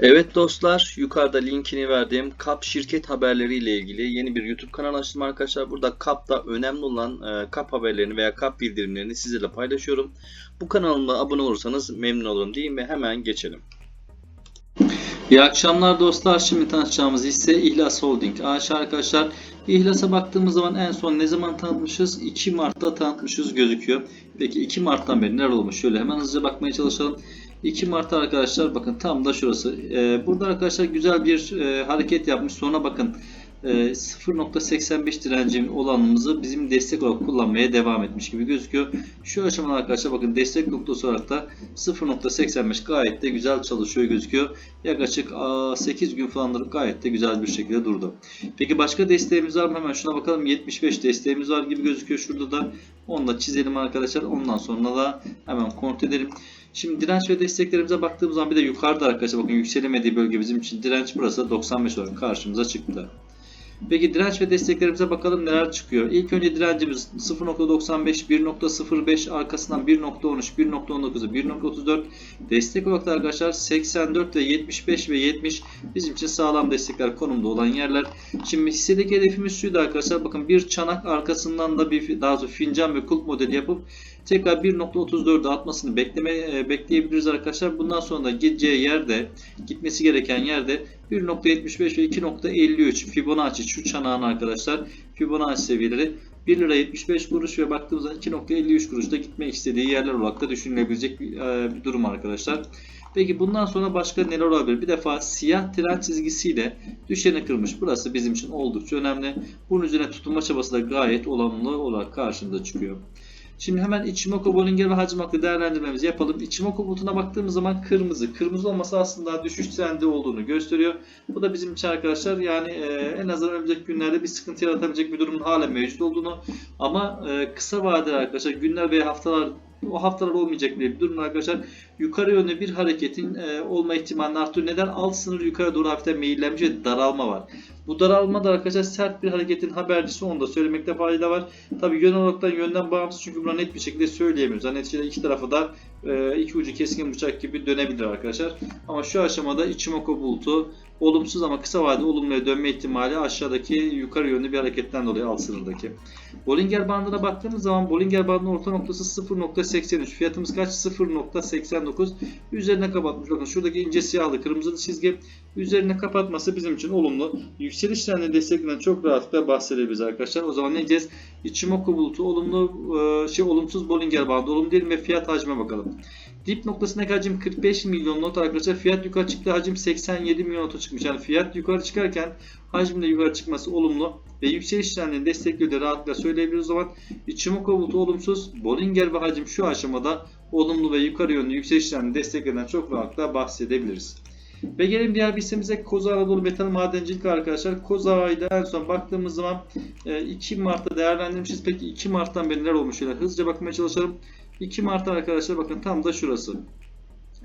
Evet dostlar, yukarıda linkini verdiğim KAP şirket haberleri ile ilgili yeni bir YouTube kanalı açtım arkadaşlar. Burada KAP'ta önemli olan e, KAP haberlerini veya KAP bildirimlerini sizlerle paylaşıyorum. Bu kanalıma abone olursanız memnun olurum diyeyim ve hemen geçelim. İyi akşamlar dostlar. Şimdi tanışacağımız hisse İhlas Holding AŞ arkadaşlar. İhlas'a baktığımız zaman en son ne zaman tanıtmışız? 2 Mart'ta tanıtmışız gözüküyor. Peki 2 Mart'tan beri neler olmuş? Şöyle hemen hızlıca bakmaya çalışalım. 2 Mart'ta arkadaşlar bakın tam da şurası. Ee, burada arkadaşlar güzel bir e, hareket yapmış. Sonra bakın e, 0.85 direncim olanımızı bizim destek olarak kullanmaya devam etmiş gibi gözüküyor. Şu aşamada arkadaşlar bakın destek noktası olarak da 0.85 gayet de güzel çalışıyor gözüküyor. Yaklaşık aa, 8 gün falandır gayet de güzel bir şekilde durdu. Peki başka desteğimiz var mı? Hemen şuna bakalım. 75 desteğimiz var gibi gözüküyor şurada da. Onu da çizelim arkadaşlar. Ondan sonra da hemen kontrol edelim. Şimdi direnç ve desteklerimize baktığımız zaman bir de yukarıda arkadaşlar bakın yükselemediği bölge bizim için direnç burası 95 olarak karşımıza çıktı. Peki direnç ve desteklerimize bakalım neler çıkıyor. İlk önce direncimiz 0.95, 1.05 arkasından 1.13, 1.19'u 1.34 destek olarak da arkadaşlar 84 ve 75 ve 70 bizim için sağlam destekler konumda olan yerler. Şimdi hissedeki hedefimiz şuydu arkadaşlar. Bakın bir çanak arkasından da bir daha sonra fincan ve kulp modeli yapıp tekrar 1.34'e atmasını bekleme, e, bekleyebiliriz arkadaşlar. Bundan sonra da gideceği yerde gitmesi gereken yerde 1.75 ve 2.53 Fibonacci şu çanağın arkadaşlar Fibonacci seviyeleri 1 lira 75 kuruş ve baktığımızda 2.53 kuruşta gitmek istediği yerler olarak da düşünülebilecek bir, e, bir durum arkadaşlar. Peki bundan sonra başka neler olabilir? Bir defa siyah tren çizgisiyle düşeni kırmış. Burası bizim için oldukça önemli. Bunun üzerine tutunma çabası da gayet olumlu olarak karşımıza çıkıyor. Şimdi hemen Ichimoku, Bollinger ve Hacim değerlendirmemizi yapalım. Ichimoku bulutuna baktığımız zaman kırmızı. Kırmızı olması aslında düşüş trendi olduğunu gösteriyor. Bu da bizim için arkadaşlar yani e, en azından önümüzdeki günlerde bir sıkıntı yaratabilecek bir durumun hala mevcut olduğunu ama e, kısa vadeli arkadaşlar günler veya haftalar o haftalar olmayacak diye bir durum arkadaşlar. Yukarı yönlü bir hareketin e, olma ihtimalini artırıyor. Neden? Alt sınır yukarı doğru hafiften meyillenmiş ve daralma var. Bu daralma da arkadaşlar sert bir hareketin habercisi onu da söylemekte fayda var. Tabi yön olaraktan yönden bağımsız çünkü buna net bir şekilde söyleyemiyoruz. Yani neticede iki tarafı da iki ucu keskin bıçak gibi dönebilir arkadaşlar. Ama şu aşamada Ichimoku bulutu olumsuz ama kısa vadede olumluya dönme ihtimali aşağıdaki yukarı yönlü bir hareketten dolayı alt sınırdaki. Bollinger bandına baktığımız zaman Bollinger bandının orta noktası 0.83. Fiyatımız kaç? 0.89. Üzerine kapatmış. Bakın şuradaki ince siyahlı kırmızılı çizgi üzerine kapatması bizim için olumlu. Yükseliş trendini desteklenen çok rahatlıkla bahsedebiliriz arkadaşlar. O zaman ne diyeceğiz? Ichimoku bulutu olumlu e, şey olumsuz Bollinger bandı olumlu değil ve fiyat hacme bakalım. Dip noktasındaki hacim 45 milyon not arkadaşlar. Fiyat yukarı çıktı hacim 87 milyon nota çıkmış. Yani fiyat yukarı çıkarken hacmin de yukarı çıkması olumlu ve yükseliş trendini destekliyor da rahatlıkla söyleyebiliriz o zaman. Ichimoku bulutu olumsuz. Bollinger ve hacim şu aşamada olumlu ve yukarı yönlü yükseliş trendini desteklenen çok rahatlıkla bahsedebiliriz. Ve gelelim diğer bir hissemize Koza Anadolu Metal Madencilik arkadaşlar. Koza'yı en son baktığımız zaman 2 Mart'ta değerlendirmişiz. Peki 2 Mart'tan beri neler olmuş? Şöyle hızlıca bakmaya çalışalım. 2 Mart arkadaşlar bakın tam da şurası.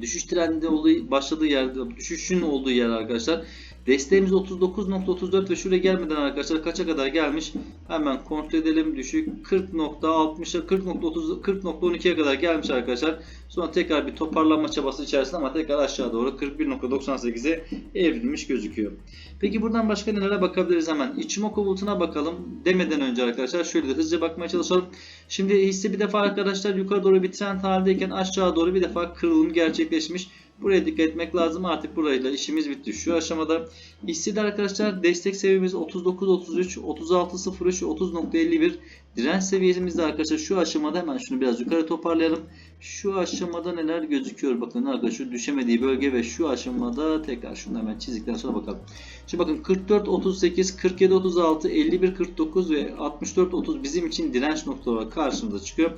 Düşüş trendinde olduğu, başladığı yer, düşüşün olduğu yer arkadaşlar. Desteğimiz 39.34 ve şuraya gelmeden arkadaşlar kaça kadar gelmiş? Hemen kontrol edelim. Düşük 40.60'a 40.30 40.12'ye kadar gelmiş arkadaşlar. Sonra tekrar bir toparlanma çabası içerisinde ama tekrar aşağı doğru 41.98'e evrilmiş gözüküyor. Peki buradan başka nelere bakabiliriz hemen? Ichimoku bulutuna bakalım demeden önce arkadaşlar şöyle de hızlıca bakmaya çalışalım. Şimdi hisse bir defa arkadaşlar yukarı doğru bir trend halindeyken aşağı doğru bir defa kırılım gerçekleşmiş. Buraya dikkat etmek lazım. Artık burayla işimiz bitti. Şu aşamada hissede arkadaşlar destek seviyemiz 39.33, 36.03, 30.51. Direnç seviyemizde arkadaşlar şu aşamada hemen şunu biraz yukarı toparlayalım. Şu aşamada neler gözüküyor? Bakın arkadaşlar düşemediği bölge ve şu aşamada tekrar şunu hemen çizdikten sonra bakalım. Şimdi bakın 44 38 47 36 51 49 ve 64 30 bizim için direnç noktaları karşımıza çıkıyor.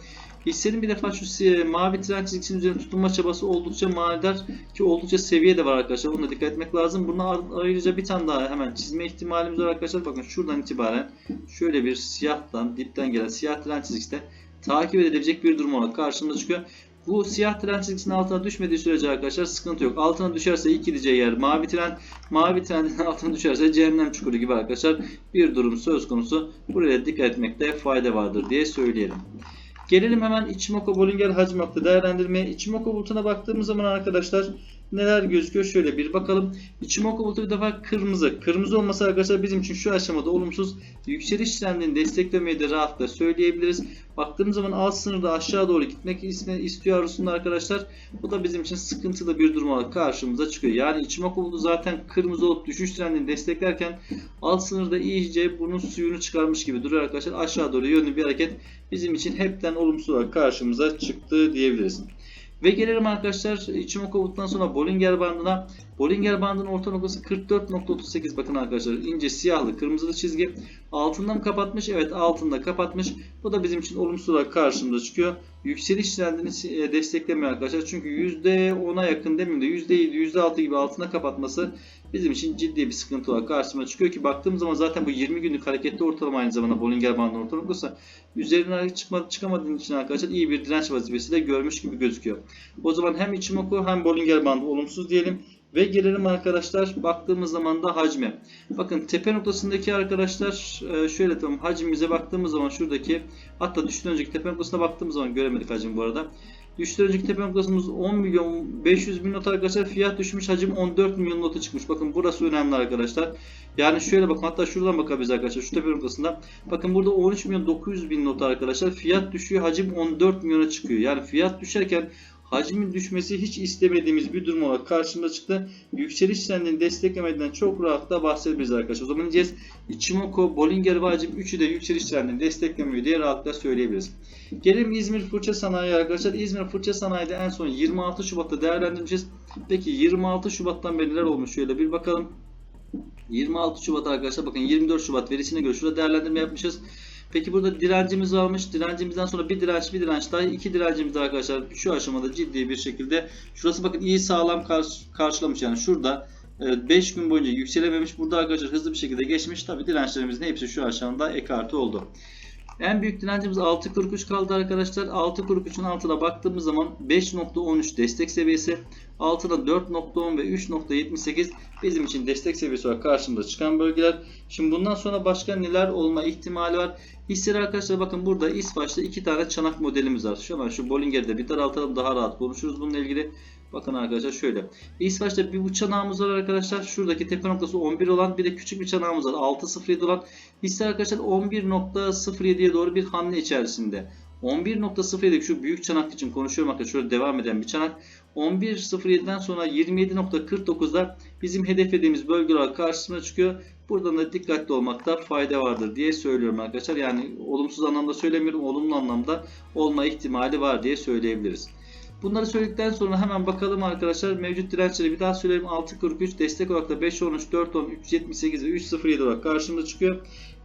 Hissenin bir defa şu e, mavi tren çizgisinin üzerine tutunma çabası oldukça manidar ki oldukça seviye de var arkadaşlar. Buna dikkat etmek lazım. Buna ayrıca bir tane daha hemen çizme ihtimalimiz var arkadaşlar. Bakın şuradan itibaren şöyle bir siyahtan dipten gelen siyah tren çizgisi takip edilebilecek bir durum olarak karşımıza çıkıyor. Bu siyah tren çizgisinin altına düşmediği sürece arkadaşlar sıkıntı yok. Altına düşerse ilk gideceği yer mavi tren. Mavi trenin altına düşerse cehennem çukuru gibi arkadaşlar bir durum söz konusu. Buraya dikkat etmekte fayda vardır diye söyleyelim. Gelelim hemen Ichimoku Bollinger hacim hattı değerlendirmeye. Ichimoku bulutuna baktığımız zaman arkadaşlar neler gözüküyor şöyle bir bakalım. İçimoku bulutu bir defa kırmızı. Kırmızı olması arkadaşlar bizim için şu aşamada olumsuz. Yükseliş trendini desteklemeyi de rahatlıkla söyleyebiliriz. Baktığımız zaman alt sınırda aşağı doğru gitmek istiyor arzusunda arkadaşlar. Bu da bizim için sıkıntılı bir durum olarak karşımıza çıkıyor. Yani Ichimoku bulutu zaten kırmızı olup düşüş trendini desteklerken alt sınırda iyice bunun suyunu çıkarmış gibi duruyor arkadaşlar. Aşağı doğru yönlü bir hareket bizim için hepten olumsuz olarak karşımıza çıktı diyebiliriz. Ve gelelim arkadaşlar Ichimoku sonra Bollinger bandına. Bollinger bandının orta noktası 44.38 bakın arkadaşlar ince siyahlı kırmızılı çizgi. Altından kapatmış evet altında kapatmış. Bu da bizim için olumsuz olarak karşımıza çıkıyor. Yükseliş trendini e, desteklemiyor arkadaşlar. Çünkü %10'a yakın demeyeyim de %7, %6 gibi altına kapatması bizim için ciddi bir sıkıntı olarak karşıma çıkıyor ki baktığımız zaman zaten bu 20 günlük hareketli ortalama aynı zamanda Bollinger bandının orta noktası üzerine çıkma, çıkamadığın için arkadaşlar iyi bir direnç vazifesi de görmüş gibi gözüküyor. O zaman hem Ichimoku hem Bollinger bandı olumsuz diyelim. Ve gelelim arkadaşlar baktığımız zaman da hacme. Bakın tepe noktasındaki arkadaşlar e, şöyle tamam hacmimize baktığımız zaman şuradaki hatta düştüğün önceki tepe noktasına baktığımız zaman göremedik hacim bu arada. Düştüğün önceki tepe noktasımız 10 milyon 500 bin not arkadaşlar fiyat düşmüş hacim 14 milyon nota çıkmış. Bakın burası önemli arkadaşlar. Yani şöyle bakın hatta şuradan bakabiliriz arkadaşlar şu tepe noktasında. Bakın burada 13 milyon 900 bin not arkadaşlar fiyat düşüyor hacim 14 milyona çıkıyor. Yani fiyat düşerken hacmin düşmesi hiç istemediğimiz bir durum olarak karşımıza çıktı. Yükseliş trendini desteklemeden çok rahatla bahsedebiliriz arkadaşlar. O zaman diyeceğiz Ichimoku, Bollinger ve hacim üçü de yükseliş trendini desteklemiyor diye rahatla söyleyebiliriz. Gelelim İzmir Fırça Sanayi arkadaşlar. İzmir Fırça Sanayi'de en son 26 Şubat'ta değerlendireceğiz. Peki 26 Şubat'tan beri neler olmuş şöyle bir bakalım. 26 Şubat arkadaşlar bakın 24 Şubat verisine göre şurada değerlendirme yapmışız. Peki burada direncimiz varmış. Direncimizden sonra bir direnç bir direnç daha iki direncimiz arkadaşlar şu aşamada ciddi bir şekilde şurası bakın iyi sağlam karşı, karşılamış yani şurada 5 gün boyunca yükselememiş. Burada arkadaşlar hızlı bir şekilde geçmiş. Tabi dirençlerimizin hepsi şu aşamada ekarte oldu. En büyük direncimiz 6.43 kaldı arkadaşlar. 6.43'ün altına baktığımız zaman 5.13 destek seviyesi. Altına 4.10 ve 3.78 bizim için destek seviyesi olarak karşımıza çıkan bölgeler. Şimdi bundan sonra başka neler olma ihtimali var? Hisseler arkadaşlar bakın burada İsvaç'ta iki tane çanak modelimiz var. Şu an şu Bollinger'de bir daraltalım daha rahat konuşuruz bununla ilgili. Bakın arkadaşlar şöyle. İsvaç'ta bir bu çanağımız var arkadaşlar. Şuradaki tepe noktası 11 olan bir de küçük bir çanağımız var. 6.07 olan. Hisse arkadaşlar 11.07'ye doğru bir hamle içerisinde. 11.07 şu büyük çanak için konuşuyorum arkadaşlar. Şöyle devam eden bir çanak. 11.07'den sonra 27.49'da bizim hedeflediğimiz bölge olarak karşısına çıkıyor. Buradan da dikkatli olmakta fayda vardır diye söylüyorum arkadaşlar. Yani olumsuz anlamda söylemiyorum. Olumlu anlamda olma ihtimali var diye söyleyebiliriz. Bunları söyledikten sonra hemen bakalım arkadaşlar. Mevcut dirençleri bir daha söyleyeyim. 6.43 destek olarak da 5.13, 4.10, 3.78 ve 3.07 olarak karşımıza çıkıyor.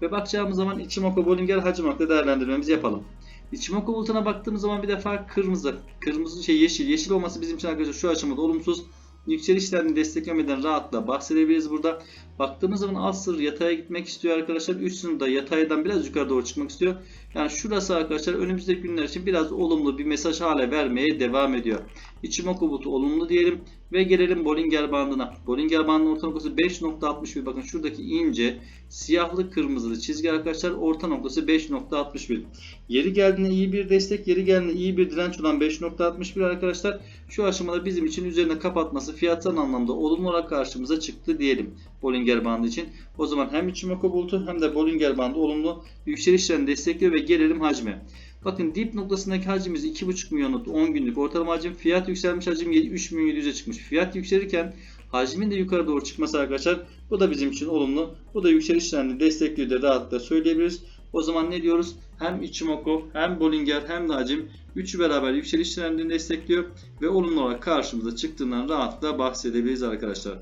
Ve bakacağımız zaman Ichimoku Bollinger hacim olarak da değerlendirmemizi yapalım. Ichimoku bulutuna baktığımız zaman bir defa kırmızı, kırmızı şey yeşil. Yeşil olması bizim için arkadaşlar şu aşamada olumsuz. Yükselişlerini desteklemeden rahatla bahsedebiliriz burada. Baktığımız zaman alt sınır yataya gitmek istiyor arkadaşlar. Üst sınırda yataydan biraz yukarı doğru çıkmak istiyor. Yani şurası arkadaşlar önümüzdeki günler için biraz olumlu bir mesaj hale vermeye devam ediyor. Ichimoku bulutu olumlu diyelim. Ve gelelim Bollinger bandına. Bollinger bandının orta noktası 5.61. Bakın şuradaki ince siyahlı kırmızılı çizgi arkadaşlar orta noktası 5.61. Yeri geldiğinde iyi bir destek, yeri geldiğinde iyi bir direnç olan 5.61 arkadaşlar. Şu aşamada bizim için üzerine kapatması fiyatsal anlamda olumlu olarak karşımıza çıktı diyelim. Bollinger bandı için. O zaman hem Ichimoku bulutu hem de Bollinger bandı olumlu yükselişlerini destekliyor ve gelelim hacme. Bakın dip noktasındaki hacimiz 2.5 milyon 10 günlük ortalama hacim. Fiyat yükselmiş hacim 3.700'e çıkmış. Fiyat yükselirken hacmin de yukarı doğru çıkması arkadaşlar bu da bizim için olumlu. Bu da yükseliş trendini destekliyor da rahatlıkla söyleyebiliriz. O zaman ne diyoruz? Hem Ichimoku hem Bollinger hem de hacim üçü beraber yükseliş trendini destekliyor ve olumlu olarak karşımıza çıktığından rahatlıkla bahsedebiliriz arkadaşlar.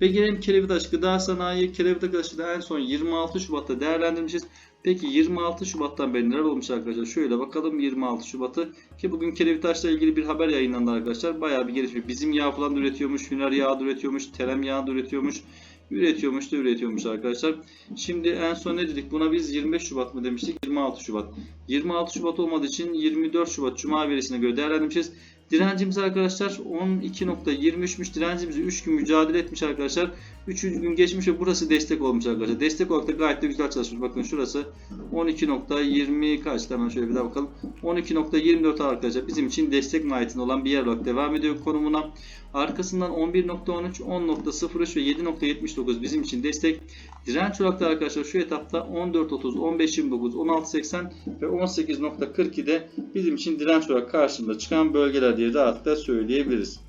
Ve gelelim Kelebitaş Gıda Sanayi. Kelebitaş'ı da en son 26 Şubat'ta değerlendirmişiz. Peki 26 Şubat'tan beri neler olmuş arkadaşlar? Şöyle bakalım 26 Şubat'ı ki bugün Kelebitaş'la ilgili bir haber yayınlandı arkadaşlar. Bayağı bir gelişme. Bizim yağ falan üretiyormuş, hüner yağı üretiyormuş, terem yağı üretiyormuş. Üretiyormuş da üretiyormuş arkadaşlar. Şimdi en son ne dedik? Buna biz 25 Şubat mı demiştik? 26 Şubat. 26 Şubat olmadığı için 24 Şubat Cuma verisine göre değerlendirmişiz. Direncimiz arkadaşlar 12.23'müş. Direncimizi 3 gün mücadele etmiş arkadaşlar. Üçüncü gün geçmiş ve burası destek olmuş arkadaşlar. Destek olarak da gayet de güzel çalışmış. Bakın şurası 12.20 kaçtı hemen şöyle bir daha bakalım. 12.24 arkadaşlar bizim için destek mahiyetinde olan bir yer olarak devam ediyor konumuna. Arkasından 11.13, 10.03 ve 7.79 bizim için destek. Direnç olarak da arkadaşlar şu etapta 14.30, 15.29, 16.80 ve 18.42 de bizim için direnç olarak karşımıza çıkan bölgeler diye rahatlıkla söyleyebiliriz.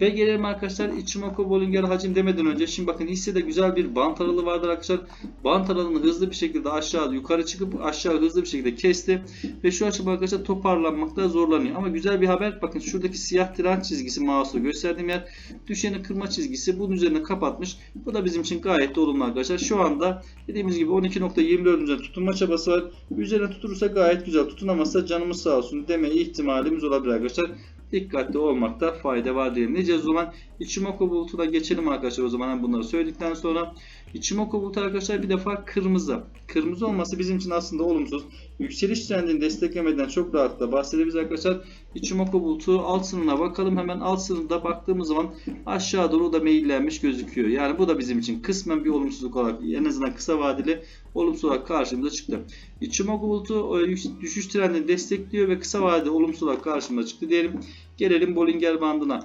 Ve gelelim arkadaşlar Ichimoku Bollinger hacim demeden önce şimdi bakın hissede güzel bir bant aralığı vardır arkadaşlar. Bant aralığını hızlı bir şekilde aşağı yukarı çıkıp aşağı hızlı bir şekilde kesti. Ve şu aşamada arkadaşlar toparlanmakta zorlanıyor. Ama güzel bir haber bakın şuradaki siyah direnç çizgisi mouse'la gösterdiğim yer düşeni kırma çizgisi bunun üzerine kapatmış. Bu da bizim için gayet de olumlu arkadaşlar. Şu anda dediğimiz gibi 12.24 üzerine tutunma çabası var. Üzerine tuturursa gayet güzel. Tutunamazsa canımız sağ olsun deme ihtimalimiz olabilir arkadaşlar dikkatli olmakta fayda var diyeceğiz o zaman? Ichimoku bulutuna geçelim arkadaşlar o zaman bunları söyledikten sonra. Ichimoku bulutu arkadaşlar bir defa kırmızı. Kırmızı olması bizim için aslında olumsuz. Yükseliş trendini desteklemeden çok rahatlıkla bahsedebiliriz arkadaşlar. Ichimoku bulutu alt sınırına bakalım. Hemen alt sınırda baktığımız zaman aşağı doğru da meyillenmiş gözüküyor. Yani bu da bizim için kısmen bir olumsuzluk olarak en azından kısa vadeli olumsuz olarak karşımıza çıktı. Ichimoku bulutu düşüş trendini destekliyor ve kısa vadede olumsuz olarak karşımıza çıktı diyelim. Gelelim Bollinger bandına.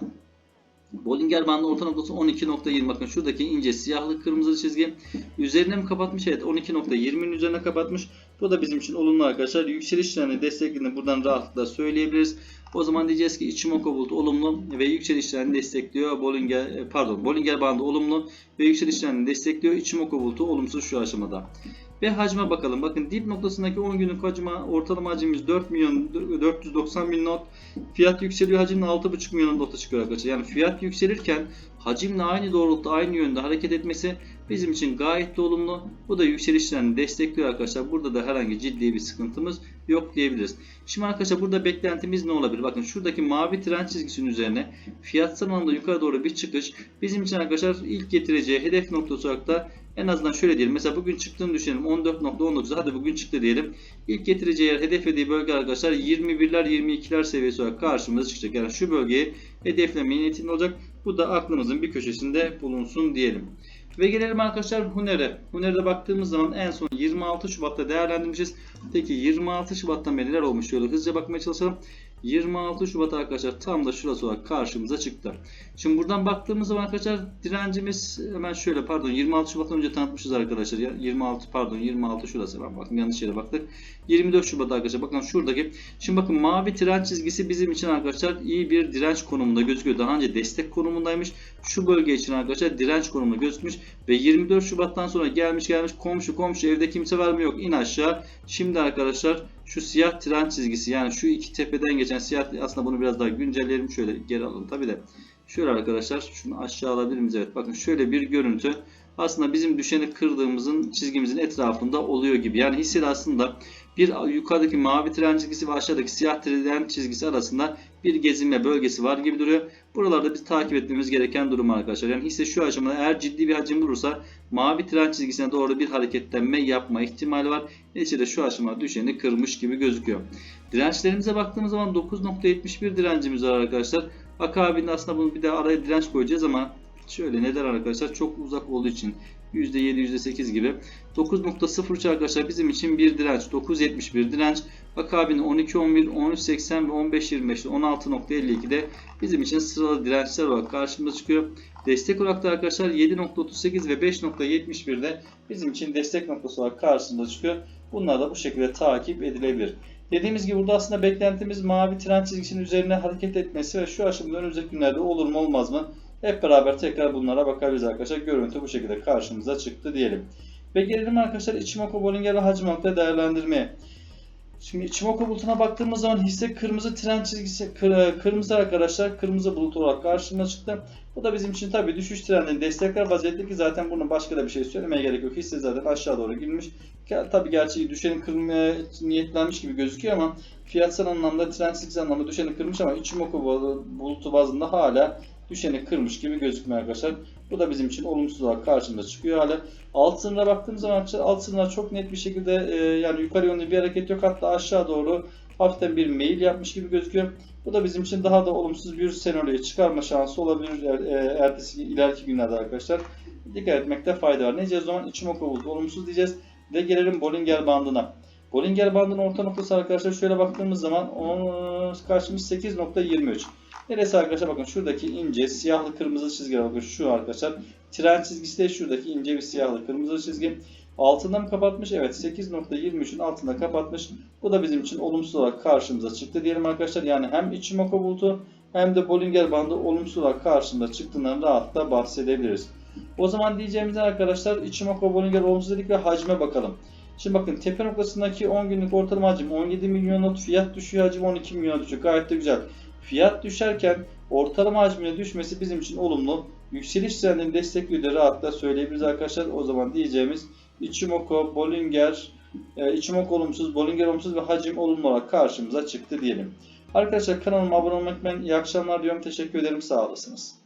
Bollinger bandı orta noktası 12.20 bakın şuradaki ince siyahlı kırmızı çizgi üzerine mi kapatmış? Evet 12.20'nin üzerine kapatmış. Bu da bizim için olumlu arkadaşlar. Yükseliş trendi desteklediğini buradan rahatlıkla söyleyebiliriz. O zaman diyeceğiz ki Ichimoku bulut olumlu ve yükseliş trendini destekliyor. Bollinger e, pardon Bollinger bandı olumlu ve yükseliş trendini destekliyor. Ichimoku bulutu olumsuz şu aşamada. Ve hacme bakalım. Bakın dip noktasındaki 10 günlük hacme ortalama hacmimiz 4 milyon 490 bin not. Fiyat yükseliyor hacimle 6,5 milyon nota çıkıyor arkadaşlar. Yani fiyat yükselirken hacimle aynı doğrultuda aynı yönde hareket etmesi bizim için gayet de olumlu. Bu da yükselişlerini destekliyor arkadaşlar. Burada da herhangi ciddi bir sıkıntımız yok diyebiliriz. Şimdi arkadaşlar burada beklentimiz ne olabilir? Bakın şuradaki mavi trend çizgisinin üzerine fiyatsal anlamda yukarı doğru bir çıkış bizim için arkadaşlar ilk getireceği hedef noktası olarak da en azından şöyle diyelim. Mesela bugün çıktığını düşünelim. 14.19 hadi bugün çıktı diyelim. İlk getireceği yer hedeflediği bölge arkadaşlar 21'ler 22'ler seviyesi olarak karşımıza çıkacak. Yani şu bölgeyi hedeflemeye niyetinde olacak. Bu da aklımızın bir köşesinde bulunsun diyelim. Ve gelelim arkadaşlar Huner'e. Huner'e baktığımız zaman en son 26 Şubat'ta değerlendirmişiz. Peki 26 Şubat'tan beri neler olmuş? Şöyle hızlıca bakmaya çalışalım. 26 Şubat arkadaşlar tam da şurası olarak karşımıza çıktı. Şimdi buradan baktığımız zaman arkadaşlar direncimiz hemen şöyle pardon 26 Şubat'tan önce tanıtmışız arkadaşlar. 26 pardon 26 şurası. Ben bakın yanlış yere baktık. 24 Şubat arkadaşlar bakın şuradaki. Şimdi bakın mavi direnç çizgisi bizim için arkadaşlar iyi bir direnç konumunda gözüküyor. Daha önce destek konumundaymış. Şu bölge için arkadaşlar direnç konumunda gözükmüş ve 24 Şubat'tan sonra gelmiş gelmiş komşu komşu evde kimse var mı yok in aşağı. Şimdi arkadaşlar şu siyah tren çizgisi yani şu iki tepeden geçen siyah aslında bunu biraz daha güncelleyelim şöyle geri alalım. Tabi de şöyle arkadaşlar şunu aşağı alabilir miyiz? Evet bakın şöyle bir görüntü. Aslında bizim düşeni kırdığımızın çizgimizin etrafında oluyor gibi. Yani hissede aslında bir yukarıdaki mavi tren çizgisi ve aşağıdaki siyah tren çizgisi arasında bir gezinme bölgesi var gibi duruyor. Buralarda biz takip etmemiz gereken durum arkadaşlar. Yani hisse şu aşamada eğer ciddi bir hacim bulursa mavi tren çizgisine doğru bir hareketlenme yapma ihtimali var. Neticede şu aşamada düşeni kırmış gibi gözüküyor. Dirençlerimize baktığımız zaman 9.71 direncimiz var arkadaşlar. Akabinde aslında bunu bir de araya direnç koyacağız ama şöyle neden arkadaşlar çok uzak olduğu için %7 %8 gibi 9.03 arkadaşlar bizim için bir direnç 9.71 direnç akabinde 12.11 13.80 ve 15.25 16.52 de bizim için sıralı dirençler olarak karşımıza çıkıyor. Destek olarak da arkadaşlar 7.38 ve 5.71 de bizim için destek noktası olarak karşımıza çıkıyor. Bunlar da bu şekilde takip edilebilir. Dediğimiz gibi burada aslında beklentimiz mavi trend çizgisinin üzerine hareket etmesi ve şu aşamada önümüzdeki günlerde olur mu olmaz mı? Hep beraber tekrar bunlara bakabiliriz arkadaşlar. Görüntü bu şekilde karşımıza çıktı diyelim. Ve gelelim arkadaşlar Ichimoku Bollinger ve hacim nokta değerlendirmeye. Şimdi Ichimoku bulutuna baktığımız zaman hisse kırmızı trend çizgisi kırmızı arkadaşlar kırmızı bulut olarak karşımıza çıktı. Bu da bizim için tabii düşüş trendini destekler vaziyette ki zaten bunun başka da bir şey söylemeye gerek yok. Hisse zaten aşağı doğru girmiş. Tabii gerçi düşeni kırmaya niyetlenmiş gibi gözüküyor ama fiyatsal anlamda trend çizgisi anlamda düşeni kırmış ama Ichimoku bulutu bazında hala düşeni kırmış gibi gözükmüyor arkadaşlar. Bu da bizim için olumsuz olarak karşımıza çıkıyor hala. Alt sınıra baktığımız zaman alt sınıra çok net bir şekilde e, yani yukarı yönlü bir hareket yok. Hatta aşağı doğru hafiften bir mail yapmış gibi gözüküyor. Bu da bizim için daha da olumsuz bir senaryoya çıkarma şansı olabilir e, ertesi ileriki günlerde arkadaşlar. dikkat etmekte fayda var. Ne diyeceğiz o zaman? Ichimoku bulutu olumsuz diyeceğiz. Ve gelelim Bollinger bandına. Bollinger bandının orta noktası arkadaşlar şöyle baktığımız zaman o, karşımız 8.23. Neresi arkadaşlar bakın şuradaki ince siyahlı kırmızı çizgi bakın şu arkadaşlar. Tren çizgisi de şuradaki ince bir siyahlı kırmızı çizgi. Altında mı kapatmış? Evet 8.23'ün altında kapatmış. Bu da bizim için olumsuz olarak karşımıza çıktı diyelim arkadaşlar. Yani hem Ichimoku bulutu hem de Bollinger bandı olumsuz olarak karşımıza çıktığından rahatlıkla bahsedebiliriz. O zaman diyeceğimizden arkadaşlar Ichimoku Bollinger olumsuz dedik ve hacme bakalım. Şimdi bakın tepe noktasındaki 10 günlük ortalama hacim 17 milyon not, fiyat düşüyor hacim 12 milyon düşüyor. Gayet de güzel. Fiyat düşerken ortalama hacmine düşmesi bizim için olumlu. Yükseliş trendini destekliyor diye rahatlıkla söyleyebiliriz arkadaşlar. O zaman diyeceğimiz Ichimoku, Bollinger, e, Ichimoku olumsuz, Bollinger olumsuz ve hacim olumlu olarak karşımıza çıktı diyelim. Arkadaşlar kanalıma abone olmayı unutmayın. İyi akşamlar diyorum. Teşekkür ederim. Sağ olasınız.